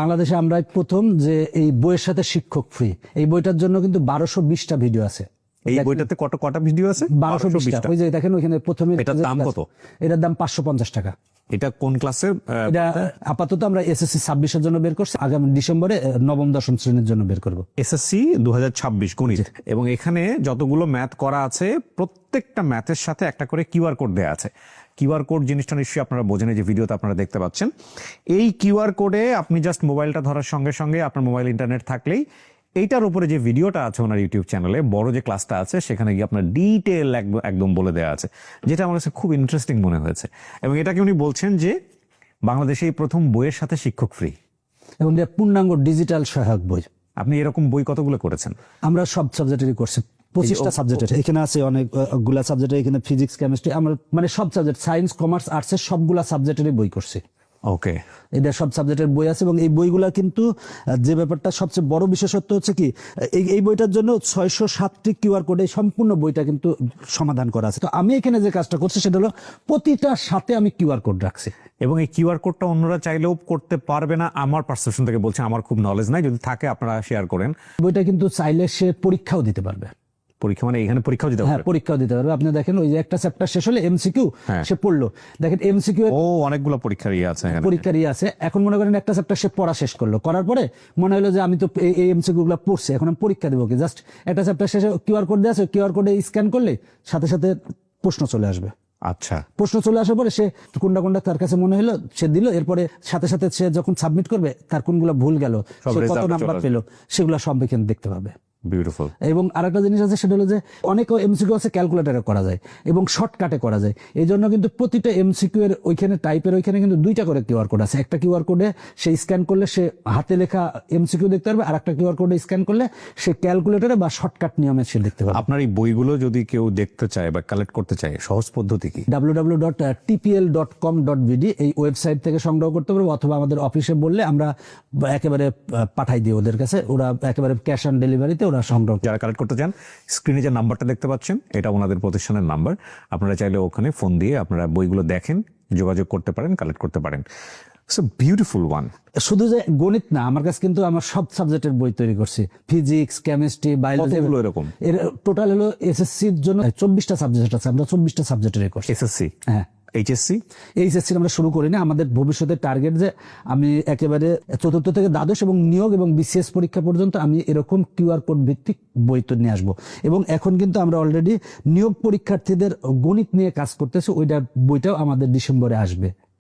বাংলাদেশে আমরা প্রথম যে এই বইয়ের সাথে শিক্ষক ফ্রি এই বইটার জন্য কিন্তু বারোশো বিশটা ভিডিও আছে। এই বইটাতে কত কটা ভিডিও আছে? বারোশো বিশটা। ওই যে দেখেন ওইখানে প্রথমে এটার দাম কত? এটার দাম পাঁচশো পঞ্চাশ টাকা। এটা কোন ক্লাসের? এটা আপাতত আমরা এসএসসি ছাব্বিশের জন্য বের করছি। আগামী ডিসেম্বরে নবম দশম শ্রেণির জন্য বের করব। এসএসসি দু গণিত। এবং এখানে যতগুলো ম্যাথ করা আছে প্রত্যেকটা ম্যাথের সাথে একটা করে কিউআর কোড দেওয়া আছে। কিউআর কোড জিনিসটা নিশ্চয়ই আপনারা বোঝেন যে ভিডিওতে আপনারা দেখতে পাচ্ছেন। এই কিউআর কোডে আপনি জাস্ট মোবাইলটা ধরার সঙ্গে সঙ্গে আপনার মোবাইল ইন্টারনেট থাকলেই এইটার উপরে যে ভিডিওটা আছে ওনার ইউটিউব চ্যানেলে বড় যে ক্লাসটা আছে সেখানে গিয়ে আপনার ডিটেল একদম বলে দেওয়া আছে যেটা আমার কাছে খুব ইন্টারেস্টিং মনে হয়েছে। এবং এটাকে উনি বলছেন যে বাংলাদেশে এই প্রথম বইয়ের সাথে শিক্ষক ফ্রি এবং পূর্ণাঙ্গ ডিজিটাল সহায়ক বই। আপনি এরকম বই কতগুলো করেছেন? আমরা সব সাবজেক্টেরই করছি পঁচিশটা সাবজেক্টের এখানে আছে অনেকগুলা সাবজেক্টের এখানে ফিজিক্স কেমিস্ট্রি আমরা মানে সব সাবজেক্ট সায়েন্স কমার্স আর্টসের সবগুলা সাবজেক্টেরই বই করছি। ওকে এটা সব সাবজেক্টের বই আছে এবং এই বইগুলা কিন্তু যে ব্যাপারটা সবচেয়ে বড় বিশেষত্ব হচ্ছে কি এই এই বইটার জন্য ছয়শো সাতটি কিউআর কোডে সম্পূর্ণ বইটা কিন্তু সমাধান করা আছে। তো আমি এখানে যে কাজটা করছি সেটা হলো প্রতিটার সাথে আমি কিউআর কোড রাখছি। এবং এই কিউআর কোডটা অন্যরা চাইলেও করতে পারবে না আমার পারসেপশন থেকে বলছে আমার খুব নলেজ নাই যদি থাকে আপনারা শেয়ার করেন। বইটা কিন্তু চাইলে সে পরীক্ষাও দিতে পারবে। পরীক্ষা মানে এখানে পরীক্ষাও দিতে হ্যাঁ পরীক্ষাও দিতে পারবে। আপনি দেখেন ওই যে একটা চ্যাপ্টার শেষ হলে এমসিকিউ হ্যাঁ। সে পড়ল। দেখেন এমসিকিউ ও অনেকগুলো পরীক্ষার ইয়ে আছে এখানে। পরীক্ষার ইয়ে আছে। এখন মনে করেন একটা চ্যাপ্টার সে পড়া শেষ করল। করার পরে মনে হলো যে আমি তো এই- এমসিকিউ গুলো পড়ছি এখন আমি পরীক্ষা দেবো কি? জাস্ট একটা চ্যাপ্টার শেষে কিউআর কোড দিয়ে আছে কিউআর কোডে স্ক্যান করলে সাথে সাথে প্রশ্ন চলে আসবে। আচ্ছা। প্রশ্ন চলে আসার পরে সে কোনটা কোনটা তার কাছে মনে হলো সে দিল। এরপরে সাথে সাথে সে যখন সাবমিট করবে তার কোনগুলো ভুল গেল সে কত নাম্বার পেল সেগুলো সব এখানে দেখতে পাবে। বিউটিফুল এবং আরেকটা জিনিস আছে সেটা হলো যে অনেক এমসিকিউ আছে ক্যালকুলেটারে করা যায় এবং শর্টকাটে করা যায়। এই জন্য কিন্তু প্রতিটা এমসিকিউ এর ওইখানে টাইপের ওইখানে কিন্তু দুইটা করে কিউআর কোড আছে। একটা কিউআর কোডে সে স্ক্যান করলে সে হাতে লেখা এমসিকিউ দেখতে পারবে আর একটা কিউআর কোডে স্ক্যান করলে সে ক্যালকুলেটরে বা শর্টকাট নিয়মে সে দেখতে পারবে। আপনার এই বইগুলো যদি কেউ দেখতে চায় বা কালেক্ট করতে চায় সহজ পদ্ধতি কি? www.tpl.com.bd এই ওয়েবসাইট থেকে সংগ্রহ করতে পারবে অথবা আমাদের অফিসে বললে আমরা একেবারে পাঠাই দিই ওদের কাছে। ওরা একেবারে ক্যাশ অন ডেলিভারিতে ওরা সংগ্রহ যারা কালেক্ট করতে চান স্ক্রিনে যে নাম্বারটা দেখতে পাচ্ছেন এটা ওনাদের প্রতিষ্ঠানের নাম্বার আপনারা চাইলে ওখানে ফোন দিয়ে আপনারা বইগুলো দেখেন যোগাযোগ করতে পারেন কালেক্ট করতে পারেন। সো বিউটিফুল ওয়ান শুধু যে গণিত না আমার কাছে কিন্তু আমার সব সাবজেক্টের বই তৈরি করছি। ফিজিক্স কেমিস্ট্রি বায়োলজি কতগুলো এরকম? এর টোটাল হলো এসএসসির জন্য চব্বিশটা সাবজেক্ট আছে আমরা চব্বিশটা সাবজেক্টের করছি এসএসসি হ্যাঁ। এইচএসসি এইচএসসি আমরা শুরু করি না। আমাদের ভবিষ্যতের টার্গেট যে আমি একেবারে চতুর্থ থেকে দ্বাদশ এবং নিয়োগ এবং বিসিএস পরীক্ষা পর্যন্ত আমি এরকম কিউআর কোড ভিত্তিক বই তো নিয়ে আসব। এবং এখন কিন্তু আমরা অলরেডি নিয়োগ পরীক্ষার্থীদের গণিত নিয়ে কাজ করতেছি। ওইটা বইটাও আমাদের ডিসেম্বরে আসবে।